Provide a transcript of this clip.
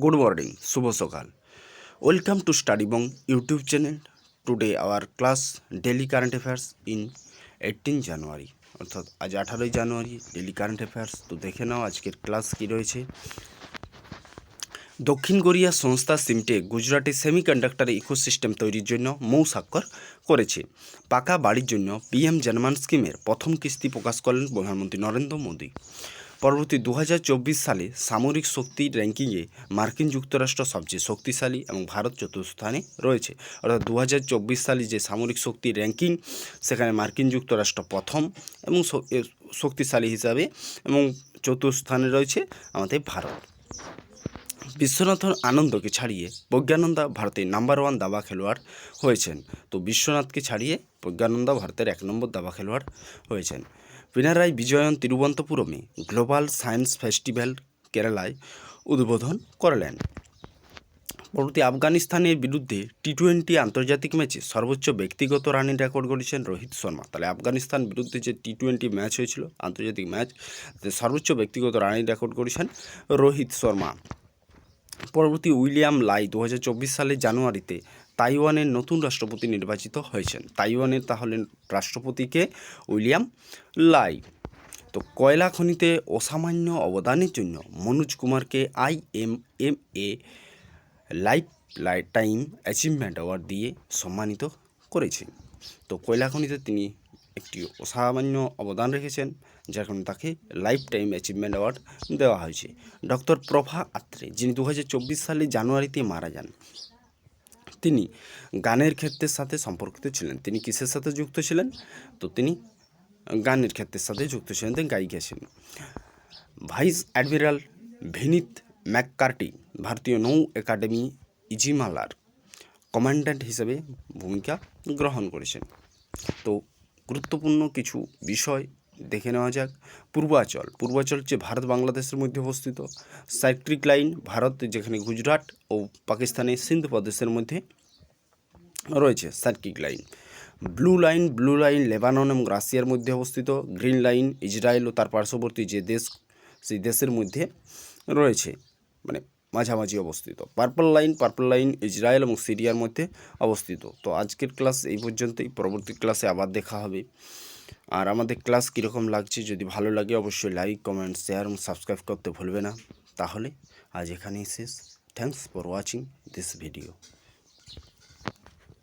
Good morning, শুভ সকাল। Welcome to study Bong YouTube channel. Today our class daily current affairs in eighteen January অর্থাৎ আজ আঠারোই জানুয়ারি daily current affairs তো দেখে নাও আজকের ক্লাস কী রয়েছে। দক্ষিণ কোরিয়া সংস্থা সিমটে গুজরাটে সেমিকন্ডাক্টর ইকোসিস্টেম তৈরির জন্য মৌ স্বাক্ষর করেছে। পাকা বাড়ির জন্য পিএম জনমান স্কিমের প্রথম কিস্তি প্রকাশ করলেন প্রধানমন্ত্রী নরেন্দ্র মোদী। পরবর্তী দু হাজার চব্বিশ সালে সামরিক শক্তির র্যাঙ্কিংয়ে মার্কিন যুক্তরাষ্ট্র সবচেয়ে শক্তিশালী এবং ভারত চতুর্থ স্থানে রয়েছে। অর্থাৎ দু হাজার চব্বিশ সালে যে সামরিক শক্তির র্যাঙ্কিং, সেখানে মার্কিন যুক্তরাষ্ট্র প্রথম এবং শক্তিশালী হিসাবে এবং চতুর্থ স্থানে রয়েছে আমাদের ভারত। বিশ্বনাথন আনন্দকে ছাড়িয়ে প্রজ্ঞানন্দা ভারতের নাম্বার ওয়ান দাবা খেলোয়াড় হয়েছেন। তো বিশ্বনাথকে ছাড়িয়ে প্রজ্ঞানন্দা ভারতের এক নম্বর দাবা খেলোয়াড় হয়েছেন। পিনারাই বিজয়ন তিরুবন্তপুরমে গ্লোবাল সায়েন্স ফেস্টিভ্যাল কেরালায় উদ্বোধন করলেন। পরবর্তী আফগানিস্তানের বিরুদ্ধে টি টোয়েন্টি আন্তর্জাতিক ম্যাচে সর্বোচ্চ ব্যক্তিগত রানের রেকর্ড গড়েছেন রোহিত শর্মা। তাহলে আফগানিস্তান বিরুদ্ধে যে টি টোয়েন্টি ম্যাচ হয়েছিল, আন্তর্জাতিক ম্যাচ সর্বোচ্চ ব্যক্তিগত রানের রেকর্ড করেছেন রোহিত শর্মা। পরবর্তী উইলিয়াম লাই দু সালের জানুয়ারিতে তাইওয়ানের নতুন রাষ্ট্রপতি নির্বাচিত হয়েছেন। তাইওয়ানের তাহলে রাষ্ট্রপতিকে উইলিয়াম লাই। তো কয়লা খনিতে অসামান্য অবদানের জন্য মনোজ কুমারকে I M M A lifetime achievement award দিয়ে সম্মানিত করেছে তো কয়লা খনিতে তিনি একটি অসামান্য অবদান রেখেছেন, যার কারণে তাকে লাইফ টাইম অ্যাচিভমেন্ট অ্যাওয়ার্ড দেওয়া হয়েছে। ডক্টর প্রভা আত্রে, যিনি দু হাজার চব্বিশ সালে জানুয়ারিতে মারা যান, তিনি গানের ক্ষেত্রের সাথে সম্পর্কিত ছিলেন। তিনি কিসের সাথে যুক্ত ছিলেন? তো তিনি গানের ক্ষেত্রের সাথে যুক্ত ছিলেন, তিনি গায়িকা ছিলেন। ভাইস অ্যাডমিরাল ভিনিত ম্যাককার্টি, ভারতীয় নৌ একাডেমি ইজিমালার কমান্ড্যান্ট হিসেবে ভূমিকা গ্রহণ করেছেন। তো গুরুত্বপূর্ণ কিছু বিষয় দেখে নেওয়া যাক। পূর্বাচল। পূর্বাচল হচ্ছে ভারত বাংলাদেশের মধ্যে অবস্থিত। সাইট্রিক লাইন ভারত, যেখানে গুজরাট ও পাকিস্তানের সিন্ধ প্রদেশের মধ্যে রয়েছে সার্কিক line. Blue line blue line Lebanon এবং রাশিয়ার মধ্যে অবস্থিত। গ্রিন লাইন ইসরায়েল ও তার পার্শ্ববর্তী যে দেশ, সেই দেশের মধ্যে রয়েছে। মানে মাঝামাঝি অবস্থিত। Purple line purple line Israel এবং সিরিয়ার মধ্যে অবস্থিত। তো আজকের ক্লাস এই পর্যন্তই। পরবর্তী ক্লাসে আবার দেখা হবে। আর আমাদের ক্লাস কীরকম লাগছে, যদি ভালো লাগে অবশ্যই লাইক কমেন্ট শেয়ার এবং সাবস্ক্রাইব করতে ভুলবে না। তাহলে আজ এখানেই শেষ। Thanks for watching this video